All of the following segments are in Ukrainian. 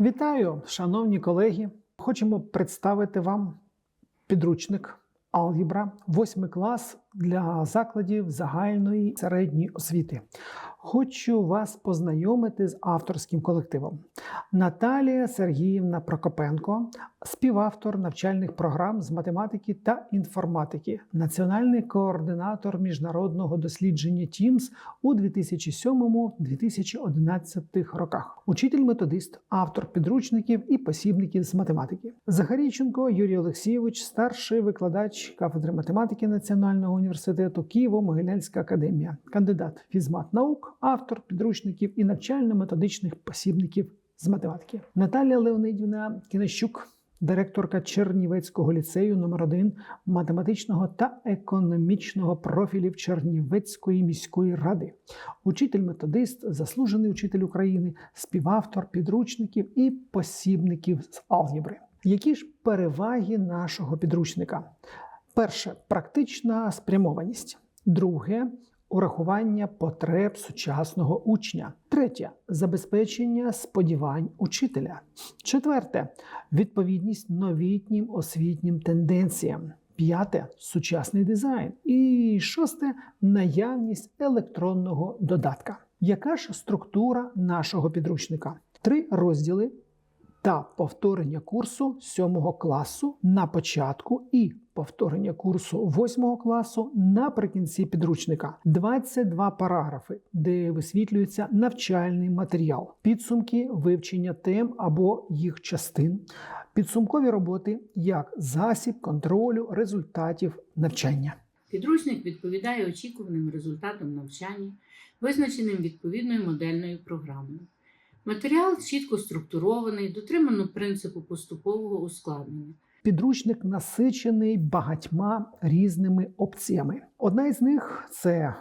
Вітаю, шановні колеги! Хочемо представити вам підручник Алгебра, 8 клас для закладів загальної середньої освіти. Хочу вас познайомити з авторським колективом. Наталія Сергіївна Прокопенко, співавтор навчальних програм з математики та інформатики, національний координатор міжнародного дослідження TIMSS у 2007-2011 роках, учитель-методист, автор підручників і посібників з математики. Захарійченко Юрій Олексійович, старший викладач кафедри математики Національного університету Києво-Могилянська академія, кандидат фізмат наук, автор підручників і навчально-методичних посібників з математики. Наталія Леонидівна Кінещук, директорка Чернівецького ліцею номер 1 математичного та економічного профілів Чернівецької міської ради, учитель-методист, заслужений учитель України, співавтор підручників і посібників з алгебри. Які ж переваги нашого підручника? Перше практична спрямованість. Друге урахування потреб сучасного учня. Третє забезпечення сподівань учителя. Четверте відповідність новітнім освітнім тенденціям. П'яте сучасний дизайн. І шосте наявність електронного додатка. Яка ж структура нашого підручника? Три розділи та повторення курсу 7 класу на початку і повторення курсу 8 класу наприкінці підручника. 22 параграфи, де висвітлюється навчальний матеріал, підсумки вивчення тем або їх частин, підсумкові роботи як засіб контролю результатів навчання. Підручник відповідає очікуваним результатам навчання, визначеним відповідною модельною програмою. Матеріал чітко структурований, дотримано принципу поступового ускладнення. Підручник насичений багатьма різними опціями. Одна із них це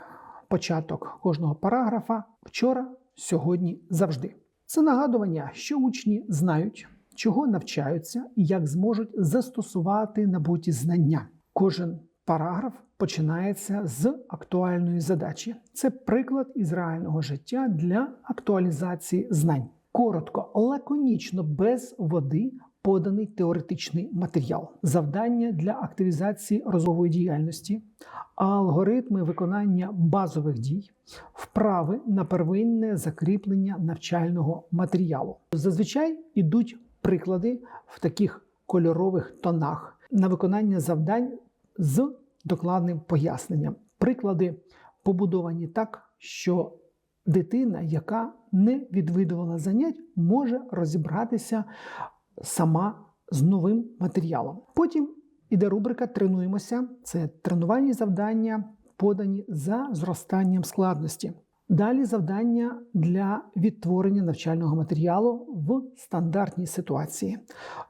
початок кожного параграфа вчора, сьогодні, завжди. Це нагадування, що учні знають, чого навчаються і як зможуть застосувати набуті знання. Кожен параграф починається з актуальної задачі. Це приклад із реального життя для актуалізації знань. Коротко, лаконічно, без води поданий теоретичний матеріал, завдання для активізації розмової діяльності, алгоритми виконання базових дій, вправи на первинне закріплення навчального матеріалу. Зазвичай ідуть приклади в таких кольорових тонах на виконання завдань з докладним поясненням. Приклади побудовані так, що дитина, яка не відвідувала занять, може розібратися сама з новим матеріалом. Потім іде рубрика Тренуємося. Це тренувальні завдання, подані за зростанням складності. Далі завдання для відтворення навчального матеріалу в стандартній ситуації.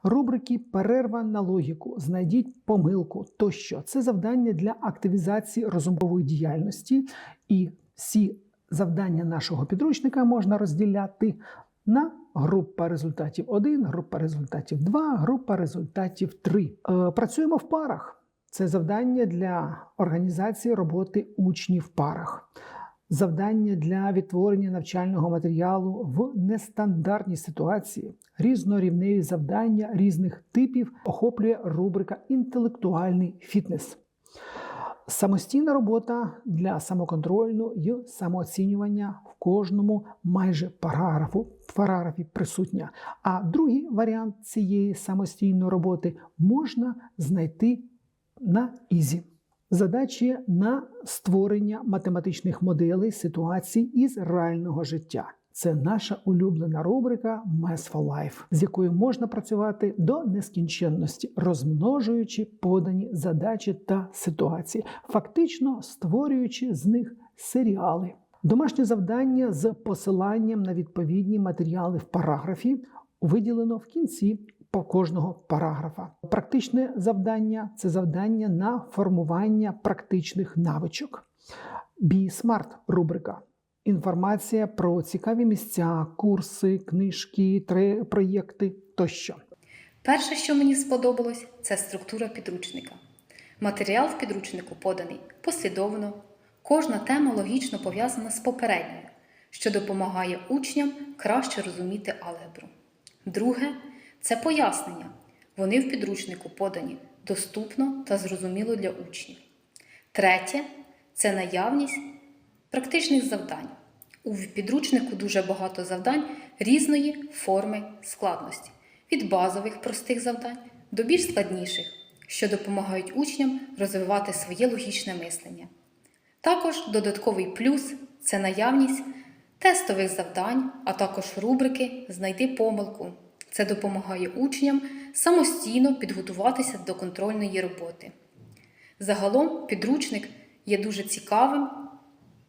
Рубрики Перерва на логіку, знайдіть помилку тощо. Це завдання для активізації розумової діяльності, і всі завдання нашого підручника можна розділяти на група результатів 1, група результатів 2, група результатів 3. Е, Працюємо в парах. Це завдання для організації роботи учнів в парах. Завдання для відтворення навчального матеріалу в нестандартній ситуації, різнорівневі завдання різних типів охоплює рубрика Інтелектуальний фітнес. Самостійна робота для самоконтрольну і самооцінювання в кожному майже параграфу параграфі присутня. А другий варіант цієї самостійної роботи можна знайти на ізі. Задачі на створення математичних моделей ситуацій із реального життя. Це наша улюблена рубрика Math for Life, з якою можна працювати до нескінченності, розмножуючи подані задачі та ситуації, фактично створюючи з них серіали. Домашнє завдання з посиланням на відповідні матеріали в параграфі виділено в кінці по кожного параграфа. Практичне завдання це завдання на формування практичних навичок. Be Smart рубрика. Інформація про цікаві місця, курси, книжки, проєкти тощо. Перше, що мені сподобалось, це структура підручника. Матеріал в підручнику поданий послідовно, кожна тема логічно пов'язана з попередньою, що допомагає учням краще розуміти алгебру. Друге це пояснення. Вони в підручнику подані доступно та зрозуміло для учнів. Третє це наявність практичних завдань. У підручнику дуже багато завдань різної форми складності, від базових простих завдань до більш складніших, що допомагають учням розвивати своє логічне мислення. Також додатковий плюс це наявність тестових завдань, а також рубрики Знайди помилку. Це допомагає учням самостійно підготуватися до контрольної роботи. Загалом підручник є дуже цікавим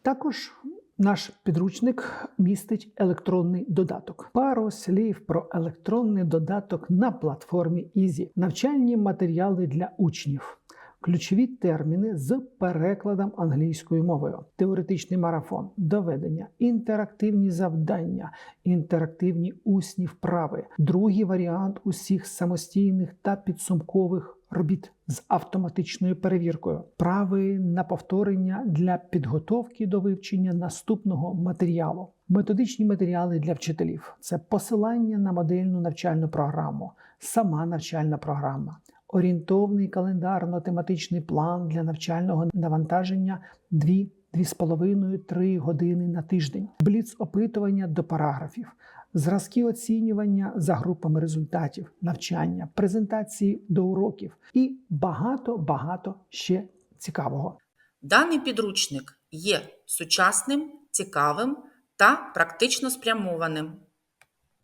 Також наш підручник містить електронний додаток. Пару слів про електронний додаток на платформі Ізі, Навчальні матеріали для учнів. Ключові терміни з перекладом англійською мовою, теоретичний марафон, доведення, інтерактивні завдання, інтерактивні усні вправи, другий варіант усіх самостійних та підсумкових робіт з автоматичною перевіркою, прави на повторення для підготовки до вивчення наступного матеріалу. Методичні матеріали для вчителів. Це посилання на модельну навчальну програму, сама навчальна програма, орієнтовний календарно-тематичний план для навчального навантаження 2-2,5-3 години на тиждень, бліц опитування до параграфів, зразки оцінювання за групами результатів, навчання, презентації до уроків і багато багато ще цікавого. Даний підручник є сучасним, цікавим та практично спрямованим.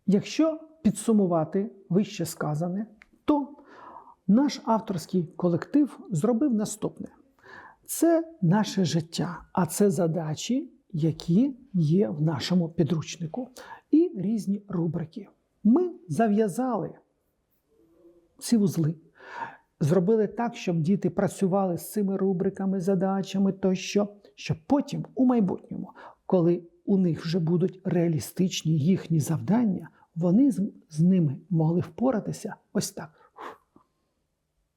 Якщо підсумувати вище сказане, наш авторський колектив зробив наступне: це наше життя, а це задачі, які є в нашому підручнику, і різні рубрики. Ми зав'язали ці вузли. Зробили так, щоб діти працювали з цими рубриками, задачами тощо, щоб потім у майбутньому, коли у них вже будуть реалістичні їхні завдання, вони з, ними могли впоратися ось так.